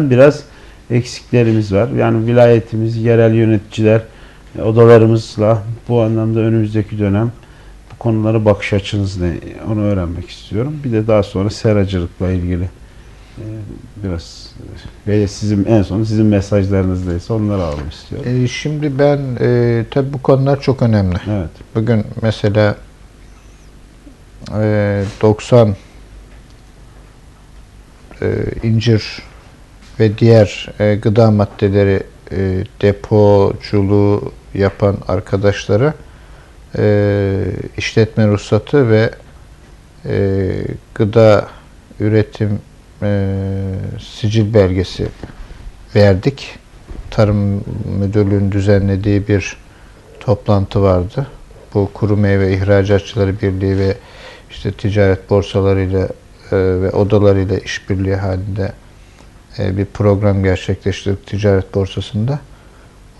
biraz eksiklerimiz var. Yani vilayetimiz, yerel yöneticiler, odalarımızla bu anlamda önümüzdeki dönem bu konulara bakış açınız ne? Onu öğrenmek istiyorum. Bir de daha sonra seracılıkla ilgili e, biraz e, ve sizin en son sizin mesajlarınızdaysa onları alalım istiyorum. E, şimdi ben e, tabii bu konular çok önemli. Evet. Bugün mesela e, 90 e, incir ve diğer e, gıda maddeleri e, depoculuğu yapan arkadaşlara e, işletme ruhsatı ve e, gıda üretim e, sicil belgesi verdik. Tarım Müdürlüğü'nün düzenlediği bir toplantı vardı. Bu Kuru Meyve İhracatçıları Birliği ve işte ticaret borsalarıyla e, ve odalarıyla işbirliği halinde bir program gerçekleştirdik ticaret borsasında.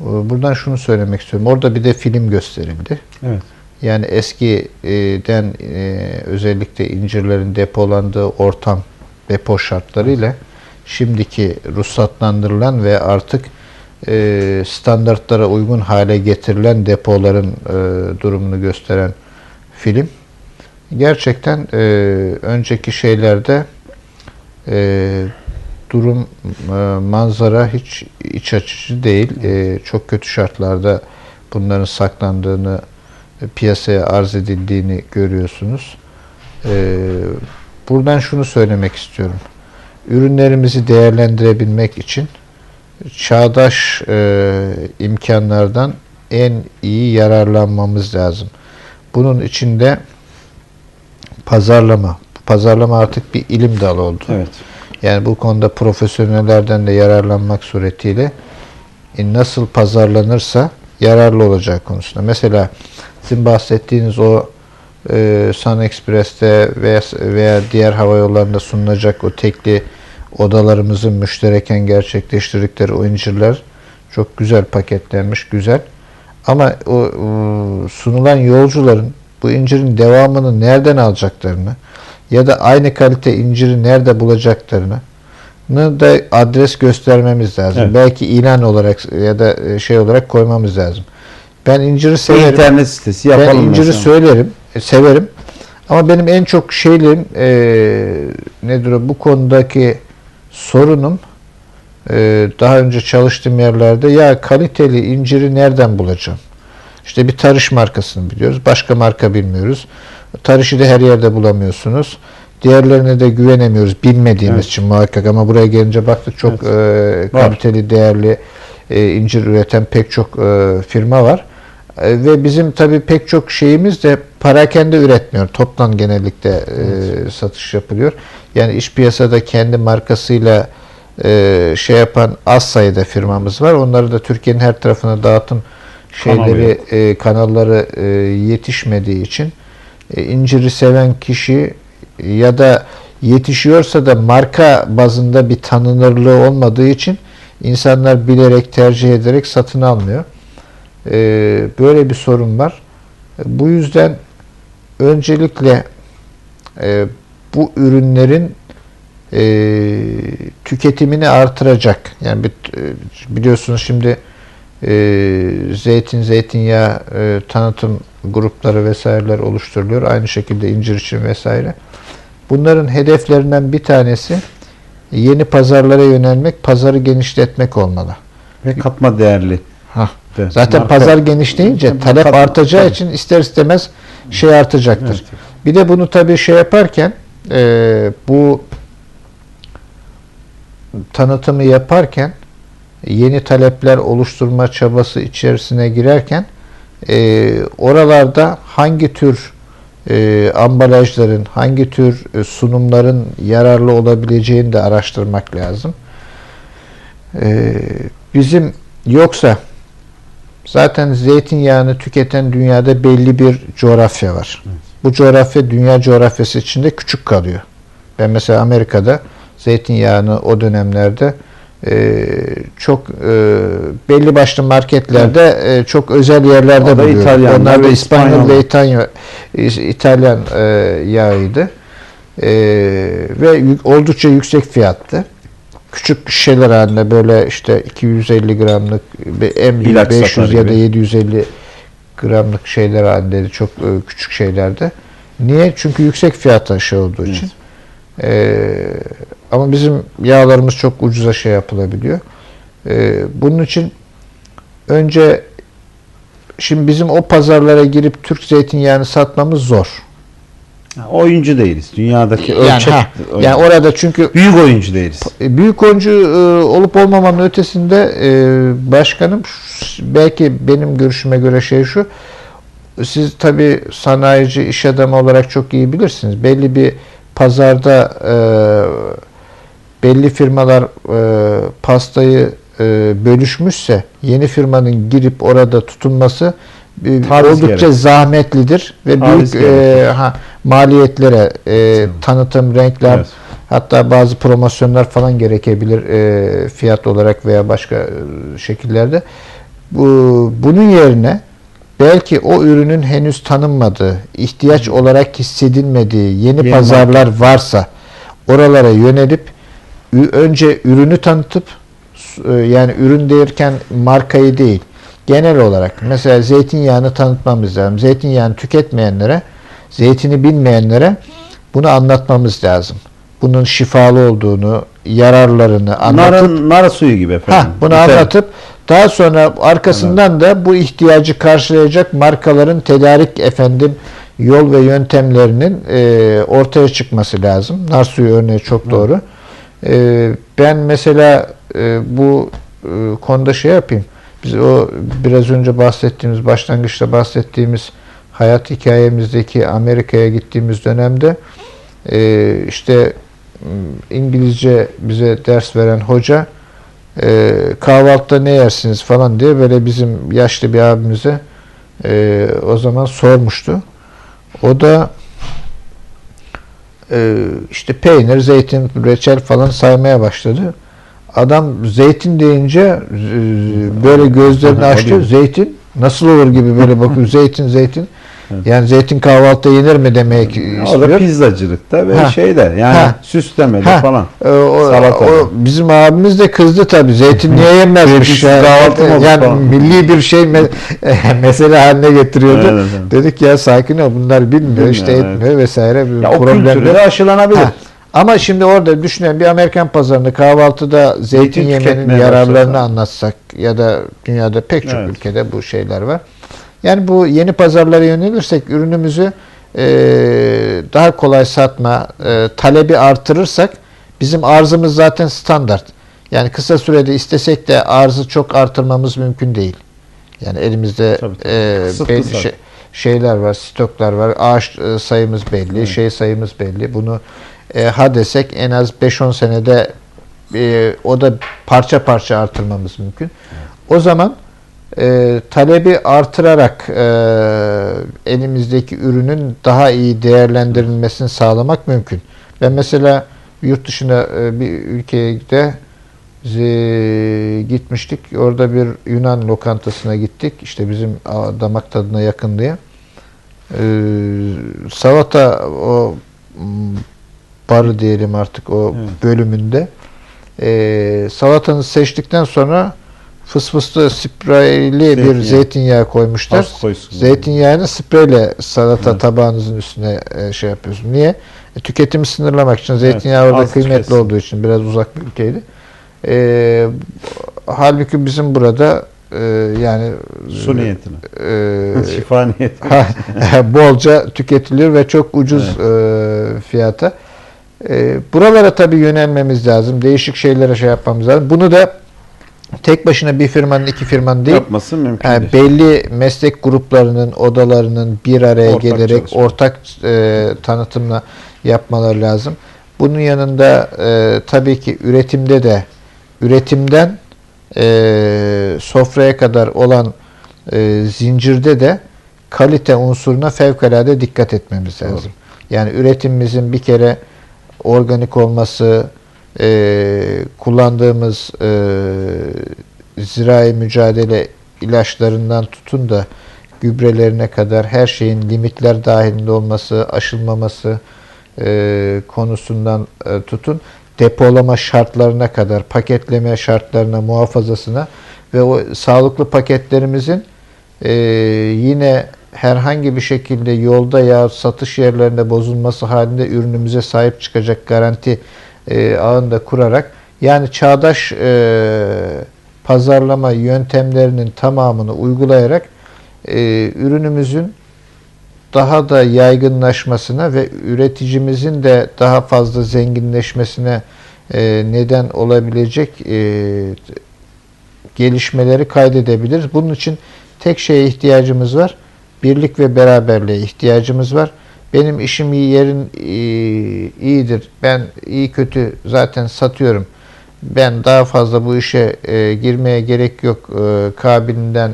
E, Buradan şunu söylemek istiyorum. Orada bir de film gösterildi. Evet. Yani eskiden e, özellikle incirlerin depolandığı ortam, depo şartlarıyla şimdiki ruhsatlandırılan ve artık e, standartlara uygun hale getirilen depoların e, durumunu gösteren film. Gerçekten e, önceki şeylerde e, durum e, manzara hiç iç açıcı değil. E, çok kötü şartlarda bunların saklandığını e, piyasaya arz edildiğini görüyorsunuz. Buradan şunu söylemek istiyorum. Ürünlerimizi değerlendirebilmek için çağdaş imkanlardan en iyi yararlanmamız lazım. Bunun içinde pazarlama. Pazarlama artık bir ilim dalı oldu. Evet. Yani bu konuda profesyonellerden de yararlanmak suretiyle e, nasıl pazarlanırsa yararlı olacak konusunda. Mesela sizin bahsettiğiniz o e, Sun Express'te veya, veya diğer hava yollarında sunulacak o tekli odalarımızın müştereken gerçekleştirdikleri o incirler çok güzel paketlenmiş, güzel. Ama o e, sunulan yolcuların bu incirin devamını nereden alacaklarını ya da aynı kalite inciri nerede bulacaklarını da adres göstermemiz lazım. Evet. Belki ilan olarak ya da e, şey olarak koymamız lazım. Ben inciri severim. internet sitesi Ben yapalım. inciri mesela. söylerim, e, severim. Ama benim en çok şeylerim e, nedir o, bu konudaki sorunum e, daha önce çalıştığım yerlerde ya kaliteli inciri nereden bulacağım? İşte bir tarış markasını biliyoruz. Başka marka bilmiyoruz. Tarışı da her yerde bulamıyorsunuz. Diğerlerine de güvenemiyoruz bilmediğimiz Evet. için muhakkak ama buraya gelince baktık çok e, kaliteli, değerli e, incir üreten pek çok e, firma var. E, ve bizim tabii pek çok şeyimiz de parakende üretmiyor. Toptan genellikle e, satış yapılıyor. Yani iş piyasada kendi markasıyla e, şey yapan az sayıda firmamız var. Onları da Türkiye'nin her tarafına dağıtım şeyleri, e, kanalları e, yetişmediği için inciri seven kişi ya da yetişiyorsa da marka bazında bir tanınırlığı olmadığı için insanlar bilerek tercih ederek satın almıyor. E, böyle bir sorun var. E, Bu yüzden öncelikle e, bu ürünlerin e, tüketimini artıracak. Yani e, biliyorsunuz şimdi e, zeytin, zeytinyağı e, tanıtım grupları vesaireler oluşturuluyor. Aynı şekilde incir için vesaire. Bunların hedeflerinden bir tanesi yeni pazarlara yönelmek, pazarı genişletmek olmalı. Ve katma değerli. Hah. de. Zaten Marka- pazar genişleyince talep Kat- artacağı tabii. için ister istemez şey artacaktır. Evet. Bir de bunu tabii şey yaparken e, bu tanıtımı yaparken yeni talepler oluşturma çabası içerisine girerken e, oralarda hangi tür e, ambalajların, hangi tür e, sunumların yararlı olabileceğini de araştırmak lazım. E, bizim yoksa zaten zeytinyağını tüketen dünyada belli bir coğrafya var. Bu coğrafya dünya coğrafyası içinde küçük kalıyor. Ben mesela Amerika'da zeytinyağını o dönemlerde e, çok e, belli başlı marketlerde e, çok özel yerlerde O buluyorum. İtalyanlar Onlar da İspanyol ve. İtalyan, İtalyan e, yağıydı. E, ve oldukça yüksek fiyattı. küçük şişeler halinde böyle işte 250 gramlık en büyük İlaç 500 satar ya da gibi. 750 gramlık şeyler halinde çok e, küçük şeylerde. Niye? Çünkü yüksek fiyata şey olduğu için. Ee, ama bizim yağlarımız çok ucuza şey yapılabiliyor. Ee, bunun için önce şimdi bizim o pazarlara girip Türk zeytinyağını satmamız zor. Ha, Oyuncu değiliz. Dünyadaki Yani, ölçek ha, oyuncu. yani orada çünkü büyük oyuncu değiliz. e, büyük oyuncu e, olup olmamanın ötesinde e, başkanım belki benim görüşüme göre şey şu siz tabi sanayici iş adamı olarak çok iyi bilirsiniz. Belli bir pazarda e, belli firmalar e, pastayı e, bölüşmüşse yeni firmanın girip orada tutunması e, Taviz oldukça gerekir. zahmetlidir ve Taviz büyük e, ha, maliyetlere e, tanıtım, reklam Evet. Hatta bazı promosyonlar falan gerekebilir e, fiyat olarak veya başka e, şekillerde. Bu, bunun yerine belki o ürünün henüz tanınmadığı, ihtiyaç olarak hissedilmediği yeni, Yeni pazarlar varsa oralara yönelip önce ürünü tanıtıp e, yani ürün derken markayı değil genel olarak mesela zeytinyağını tanıtmamız lazım. Zeytinyağını tüketmeyenlere, zeytini bilmeyenlere bunu anlatmamız lazım. Bunun şifalı olduğunu, yararlarını anlatıp Narın, nar suyu gibi efendim. Ha, bunu Biter. anlatıp daha sonra arkasından da bu ihtiyacı karşılayacak markaların tedarik efendim yol ve yöntemlerinin e, ortaya çıkması lazım. Nar suyu örneği çok doğru. E, ben mesela e, bu e, konuda şey yapayım. Biz o biraz önce bahsettiğimiz, başlangıçta bahsettiğimiz hayat hikayemizdeki Amerika'ya gittiğimiz dönemde e, işte İngilizce bize ders veren hoca e, kahvaltıda ne yersiniz falan diye böyle bizim yaşlı bir abimize e, o zaman sormuştu. O da e, işte peynir, zeytin, reçel falan saymaya başladı. Adam zeytin deyince e, böyle gözlerini açtı. Zeytin nasıl olur gibi böyle bakıyor. Zeytin, zeytin. Yani zeytin kahvaltıda yenir mi demek O da istiyor. pizzacılıkta ve Ha. şeyde yani Ha. süslemede Ha, falan. e, o, Salatada. o bizim abimiz de kızdı tabii. Zeytin niye yenmezmiş? Zeytinsiz yani, yani falan. milli bir şey me- mesele haline getiriyordu. Evet, evet. Dedik ya sakin ol bunlar bilmiyor, Bilmiyor, işte evet. etmiyor vesaire. Ya o problem kültürü yok. de aşılanabilir. Ha. Ama şimdi orada düşünen bir Amerikan pazarında kahvaltıda zeytin Zeytin yemenin yararlarını anlatsak ya da dünyada pek çok Evet. ülkede bu şeyler var. Yani bu yeni pazarlara yönelirsek ürünümüzü e, daha kolay satma, e, talebi artırırsak bizim arzımız zaten standart. Yani kısa sürede istesek de arzı çok artırmamız mümkün değil. Yani elimizde Tabii, tabii. e, Kısıtlı belli şey- şeyler var, stoklar var, ağaç e, sayımız belli, Evet. şey sayımız belli. Bunu e, ha desek en az 5-10 senede e, o da parça parça artırmamız mümkün. O zaman e, talebi artırarak e, elimizdeki ürünün daha iyi değerlendirilmesini sağlamak mümkün. Ben mesela yurt dışına e, bir ülkeye de ze- gitmiştik. Orada bir Yunan lokantasına gittik. İşte bizim damak tadına yakın diye. Ee, salata o barı diyelim artık o Evet. bölümünde ee, salatanı seçtikten sonra fısfıslı spreyli bir Zeytinyağı. koymuşlar. Zeytinyağını spreyle salata Evet. tabağınızın üstüne e, şey yapıyorsun. Niye? E, tüketimi sınırlamak için. Zeytinyağı orada az kıymetli tüketsin. olduğu için biraz uzak bir ülkeydi. E, halbuki bizim burada e, yani Su niyetine. e, Şifa niyetine. bolca tüketiliyor ve çok ucuz e, fiyata. E, buralara tabii yönelmemiz lazım. Değişik şeylere şey yapmamız lazım. Bunu da tek başına bir firmanın, iki firmanın değil, Yapması mümkün yani değil. belli meslek gruplarının, odalarının bir araya Ortak gelerek çalışma. ortak e, tanıtımla yapmaları lazım. Bunun yanında e, tabii ki üretimde de üretimden e, sofraya kadar olan e, zincirde de kalite unsuruna fevkalade dikkat etmemiz Doğru. lazım. Yani üretimimizin bir kere organik olması, e, kullandığımız e, zirai mücadele ilaçlarından tutun da gübrelerine kadar her şeyin limitler dahilinde olması, aşılmaması e, konusundan e, tutun. depolama şartlarına kadar, paketleme şartlarına, muhafazasına ve o sağlıklı paketlerimizin e, yine herhangi bir şekilde yolda ya satış yerlerinde bozulması halinde ürünümüze sahip çıkacak garanti e, ağında kurarak yani çağdaş e, pazarlama yöntemlerinin tamamını uygulayarak e, ürünümüzün daha da yaygınlaşmasına ve üreticimizin de daha fazla zenginleşmesine e, neden olabilecek e, gelişmeleri kaydedebiliriz. Bunun için tek şeye ihtiyacımız var. Birlik ve beraberliğe ihtiyacımız var. Benim işim iyi, yerin iyi- iyidir. Ben iyi kötü zaten satıyorum. Ben daha fazla bu işe e, girmeye gerek yok e, kabilinden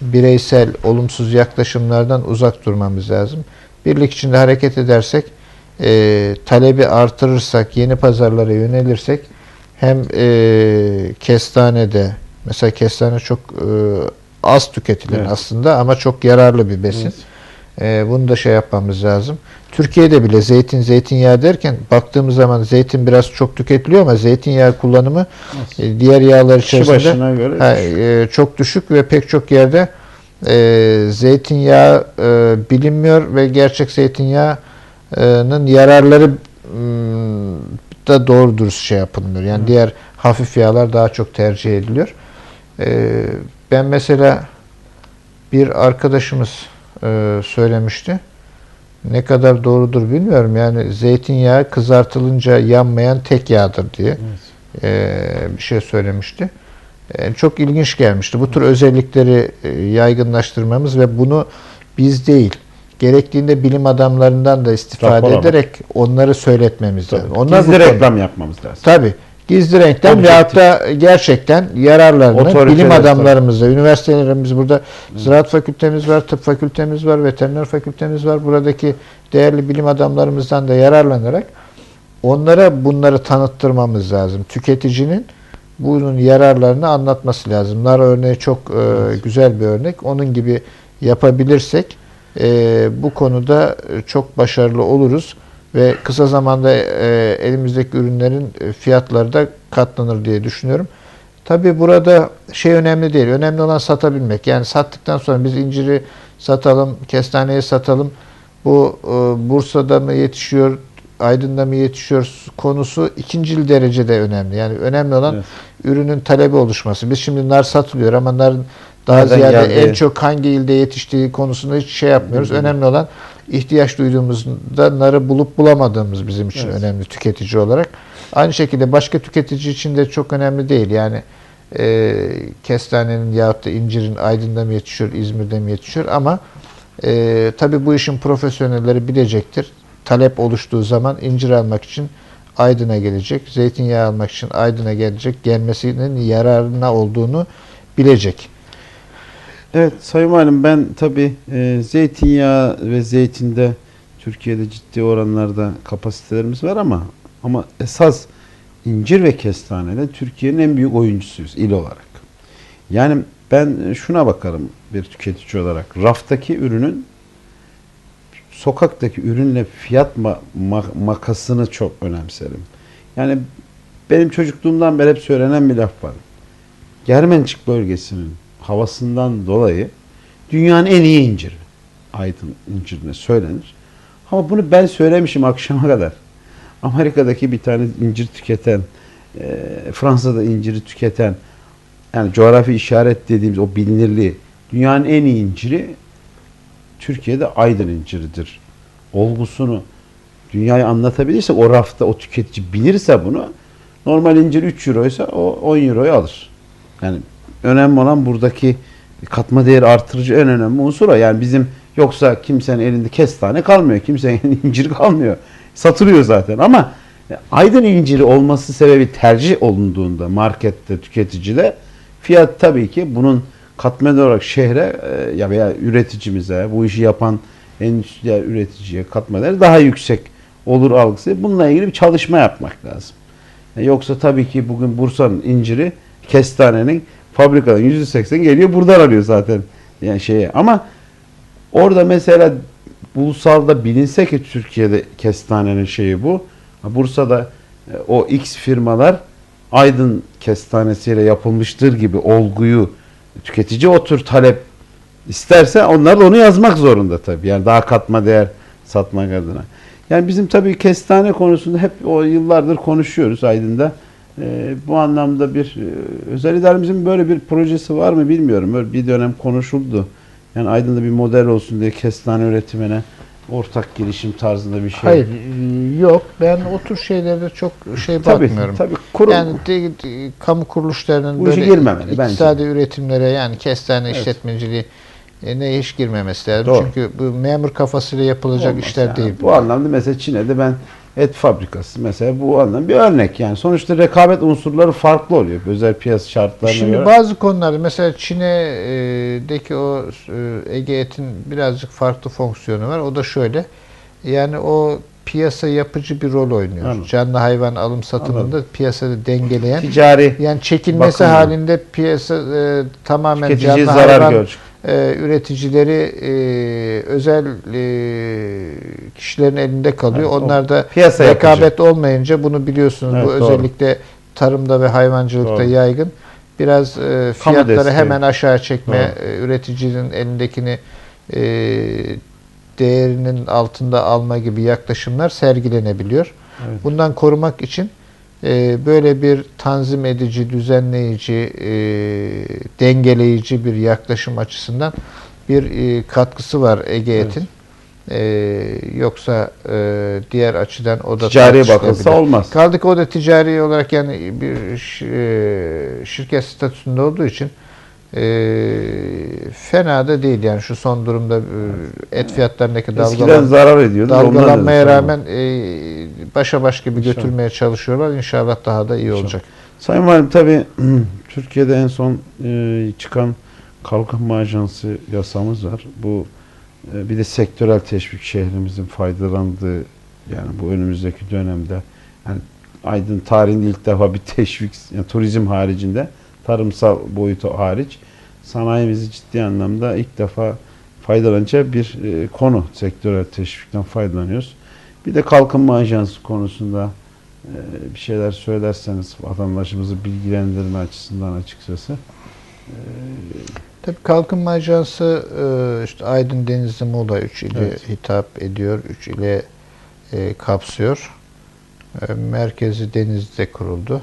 bireysel olumsuz yaklaşımlardan uzak durmamız lazım. Birlik içinde hareket edersek, e, talebi artırırsak, yeni pazarlara yönelirsek hem e, kestanede, mesela kestane çok e, az tüketilen Evet. aslında ama çok yararlı bir besin. Evet. E, bunu da şey yapmamız lazım. Türkiye'de bile zeytin, zeytinyağı derken baktığımız zaman zeytin biraz çok tüketiliyor ama zeytinyağı kullanımı e, diğer yağlar içerisinde göre Ha, e, çok düşük ve pek çok yerde e, zeytinyağı e, bilinmiyor ve gerçek zeytinyağının yararları da doğru dürüst şey yapılmıyor. Yani Hı. diğer hafif yağlar daha çok tercih ediliyor. E, ben mesela bir arkadaşımız e, söylemişti. Ne kadar doğrudur bilmiyorum. Yani zeytinyağı kızartılınca yanmayan tek yağdır diye Evet. e, bir şey söylemişti. E, çok ilginç gelmişti. Bu tür özellikleri e, yaygınlaştırmamız ve bunu biz değil, gerektiğinde bilim adamlarından da istifade Rapor ederek onları söyletmemiz lazım. Onlar Gizli reklam yapmamız lazım. Tabii. Gizli renkten Objektif. veyahut da gerçekten yararlarını bilim adamlarımızla, üniversitelerimiz burada ziraat fakültemiz var, tıp fakültemiz var, veteriner fakültemiz var. Buradaki değerli bilim adamlarımızdan da yararlanarak onlara bunları tanıttırmamız lazım. Tüketicinin bunun yararlarını anlatması lazım. Nar örneği çok e, Evet. güzel bir örnek. Onun gibi yapabilirsek e, bu konuda e, çok başarılı oluruz ve kısa zamanda e, elimizdeki ürünlerin e, fiyatları da katlanır diye düşünüyorum. Tabii burada şey önemli değil. Önemli olan satabilmek. Yani sattıktan sonra biz inciri satalım, kestaneyi satalım. Bu e, Bursa'da mı yetişiyor, Aydın'da mı yetişiyor konusu ikincil derecede önemli. Yani önemli olan Evet. ürünün talebi oluşması. Biz şimdi nar satılıyor ama narın daha Nereden ziyade geldiği- en çok hangi ilde yetiştiği konusunda hiç şey yapmıyoruz. Hı hı. Önemli olan ihtiyaç duyduğumuzda narı bulup bulamadığımız bizim için Evet. önemli tüketici olarak. Aynı şekilde başka tüketici için de çok önemli değil. Yani e, kestanenin yahut da incirin Aydın'da mı yetişiyor, İzmir'de mi yetişiyor ama e, tabii bu işin profesyonelleri bilecektir. Talep oluştuğu zaman incir almak için Aydın'a gelecek, zeytinyağı almak için Aydın'a gelecek, gelmesinin yararına olduğunu bilecek. Evet Sayın Valim ben tabi zeytinyağı ve zeytinde Türkiye'de ciddi oranlarda kapasitelerimiz var ama ama esas incir ve kestanede Türkiye'nin en büyük oyuncusuyuz il olarak. Yani ben şuna bakarım bir tüketici olarak. Raftaki ürünün sokaktaki ürünle fiyat ma- ma- makasını çok önemserim. Yani benim çocukluğumdan beri hep söylenen bir laf var. Germencik bölgesinin havasından dolayı dünyanın en iyi inciri. Aydın incirine söylenir. Ama bunu ben söylemişim akşama kadar. Amerika'daki bir tane incir tüketen, e, Fransa'da inciri tüketen, yani coğrafi işaret dediğimiz o bilinirliği, dünyanın en iyi inciri Türkiye'de Aydın inciridir. Olgusunu dünyaya anlatabilirsek o rafta o tüketici bilirse bunu normal incir 3 euroysa o 10 euroyu alır. Yani önemli olan buradaki katma değeri artırıcı en önemli unsur o. Yani bizim yoksa kimsenin elinde kestane kalmıyor. Kimsenin elinde incir kalmıyor. Satılıyor zaten ama aydın inciri olması sebebi tercih olunduğunda markette tüketicide fiyat tabii ki bunun katma değer olarak şehre e, ya veya üreticimize bu işi yapan endüstriyel üreticiye katma değeri daha yüksek olur algısı. Bununla ilgili bir çalışma yapmak lazım. E, Yoksa tabii ki bugün Bursa'nın inciri kestanenin fabrikadan %80 geliyor buradan alıyor zaten yani şeye. Ama orada mesela ulusalda bilinse ki Türkiye'de kestanenin şeyi bu. Bursa'da e, o X firmalar Aydın kestanesiyle yapılmıştır gibi olguyu tüketici o tür talep isterse onlar da onu yazmak zorunda tabii. Yani daha katma değer satmak adına. Yani bizim tabii kestane konusunda hep o yıllardır konuşuyoruz Aydın'da. Ee, bu anlamda bir e, özel idaremizin böyle bir projesi var mı bilmiyorum. Böyle bir dönem konuşuldu. Yani Aydın'da bir model olsun diye kestane üretimine ortak girişim tarzında bir şey. Hayır yok. Ben o tür şeylere çok şey Tabii, bakmıyorum. tabii kurum Yani de- de- kamu kuruluşlarının Bu böyle girmemeli bence. iktisadi üretimlere yani kestane Evet. işletmeciliği e, ne hiç girmemesi lazım. Doğru. Çünkü bu memur kafasıyla yapılacak Olmaz işler yani. değil. Bu anlamda mesela Çin'de ben et fabrikası mesela bu anlamda bir örnek yani. Sonuçta rekabet unsurları farklı oluyor özel piyasa şartlarına Şimdi göre. bazı konularda mesela Çin'deki o e, Ege Et'in birazcık farklı fonksiyonu var. O da şöyle. Yani o piyasa yapıcı bir rol oynuyor. Anladım. Canlı hayvan alım satımında Anladım. piyasada dengeleyen Ticari yani çekilmesi Bakımlı. halinde piyasa e, tamamen tüketiciye canlı zarar hayvan görecek. E, üreticileri e, özel e, kişilerin elinde kalıyor. Evet, Onlar da Piyasa rekabet yapıcı. olmayınca bunu biliyorsunuz. Evet, bu doğru. özellikle tarımda ve hayvancılıkta Doğru. yaygın. Biraz e, fiyatları hemen aşağı çekme, e, üreticinin elindekini e, değerinin altında alma gibi yaklaşımlar sergilenebiliyor. Evet. Bundan korumak için e, böyle bir tanzim edici, düzenleyici, e, dengeleyici bir yaklaşım açısından bir e, katkısı var Ege Evet. Et'in. E, yoksa e, diğer açıdan o da Ticari bakılsa olmaz. Kaldı ki o da ticari olarak yani bir e, şirket statüsünde olduğu için e, fena da değil yani şu son durumda e, et fiyatlarındaki Eskiden dalgalan, zarar ediyordu. dalgalanmaya rağmen e, başa baş gibi İnşallah. götürmeye çalışıyorlar. İnşallah daha da iyi İnşallah. olacak. Sayın Valim tabii Türkiye'de en son e, çıkan kalkınma ajansı yasamız var. Bu e, bir de sektörel teşvik şehrimizin faydalandığı yani bu önümüzdeki dönemde yani Aydın tarihinde ilk defa bir teşvik yani turizm haricinde tarımsal boyutu hariç sanayimizi ciddi anlamda ilk defa faydalanacağı bir e, konu sektörel teşvikten faydalanıyoruz. Bir de kalkınma ajansı konusunda e, bir şeyler söylerseniz vatandaşımızı bilgilendirme açısından açıkçası. E, Tabii Kalkınma Ajansı e, işte Aydın, Denizli, Muğla 3 ile Evet. hitap ediyor. 3 ile e, kapsıyor. E, merkezi Denizli'de kuruldu.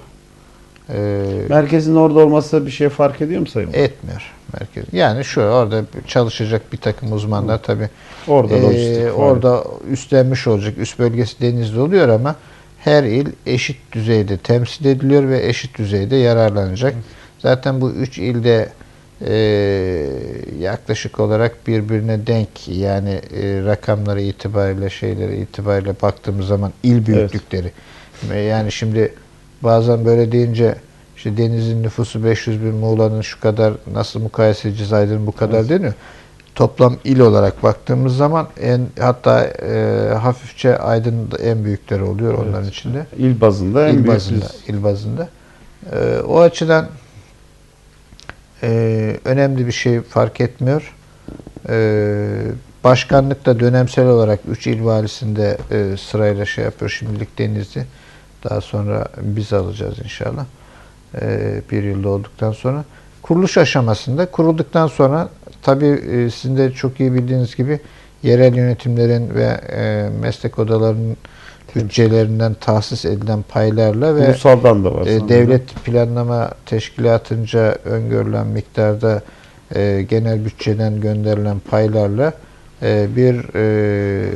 E, Merkezin orada olması bir şey fark ediyor mu Sayın? Etmiyor merkez. Yani şu orada çalışacak bir takım uzmanlar tabii Orada Ee, lojistik faaliyet. orada üstlenmiş olacak. Üst bölgesi denizli oluyor ama her il eşit düzeyde temsil ediliyor ve eşit düzeyde yararlanacak. Zaten bu üç ilde e, yaklaşık olarak birbirine denk yani e, rakamları itibariyle şeyleri itibariyle baktığımız zaman il büyüklükleri. Ve Yani şimdi bazen böyle deyince işte denizin nüfusu 500 bin, Muğla'nın şu kadar nasıl mukayese edeceğiz Aydın'ın bu kadar Evet. deniyor. Toplam il olarak baktığımız zaman en hatta e, hafifçe Aydın en büyükleri oluyor Evet. onların içinde. İl bazında en il büyük bazında, il bazında. E, o açıdan e, önemli bir şey fark etmiyor. E, başkanlık da dönemsel olarak 3 il valisinde e, sırayla şey yapıyor. Şimdilik Denizli. Daha sonra biz alacağız inşallah. E, bir yılda olduktan sonra. Kuruluş aşamasında kurulduktan sonra tabii e, sizin de çok iyi bildiğiniz gibi yerel yönetimlerin ve e, meslek odalarının bütçelerinden tahsis edilen paylarla ve Ulusaldan da var. e, devlet planlama teşkilatınca öngörülen miktarda e, genel bütçeden gönderilen paylarla e, bir e,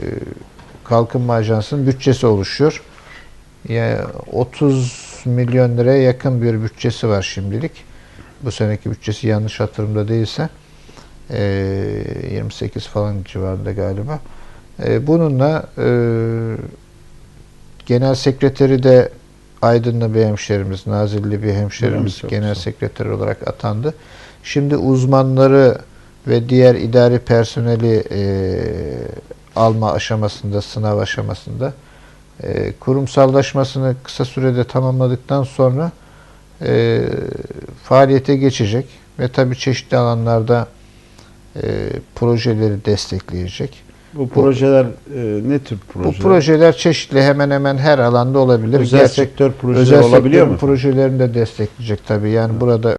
kalkınma ajansının bütçesi oluşuyor. Ya 30 milyon liraya yakın bir bütçesi var şimdilik. Bu seneki bütçesi yanlış hatırımda değilse e, 28 falan civarında galiba. E, bununla e, genel sekreteri de Aydınlı bir hemşerimiz, Nazilli bir hemşerimiz genel sekreter olarak atandı. Şimdi uzmanları ve diğer idari personeli e, alma aşamasında, sınav aşamasında e, kurumsallaşmasını kısa sürede tamamladıktan sonra e, faaliyete geçecek ve tabii çeşitli alanlarda e, projeleri destekleyecek. Bu projeler e, ne tür Bu projeler? projeler çeşitli hemen hemen her alanda olabilir. özel Gerçek- sektör projeleri özel olabiliyor mu? projelerini de destekleyecek tabii. Yani burada